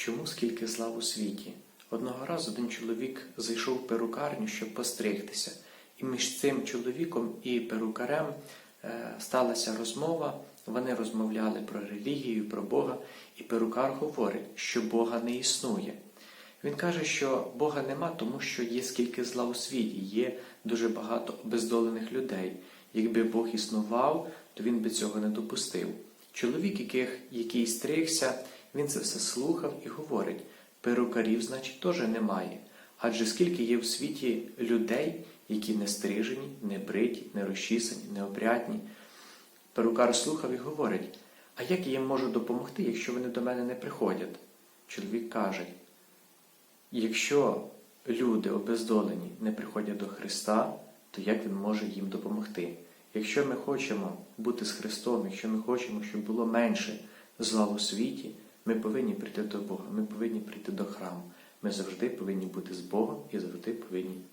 Чому скільки зла у світі? Одного разу один чоловік зайшов в перукарню, щоб постригтися, і між цим чоловіком і перукарем е, сталася розмова. Вони розмовляли про релігію, про Бога, і перукар говорить, що Бога не існує. Він каже, що Бога нема, тому що є скільки зла у світі, є дуже багато обездолених людей. Якби Бог існував, то він би цього не допустив. Чоловік, який стригся, він це все слухав і говорить: перукарів, значить, теж немає. Адже скільки є в світі людей, які не стрижені, не бриті, не розчісані, не опрятні. Перукар слухав і говорить: А як я їм можу допомогти, якщо вони до мене не приходять? Чоловік каже: Якщо люди обездолені не приходять до Христа, то як Він може їм допомогти? Якщо ми хочемо бути з Христом, якщо ми хочемо, щоб було менше зла у світі, ми повинні прийти до Бога, ми повинні прийти до храму. Ми завжди повинні бути з Богом і завжди повинні.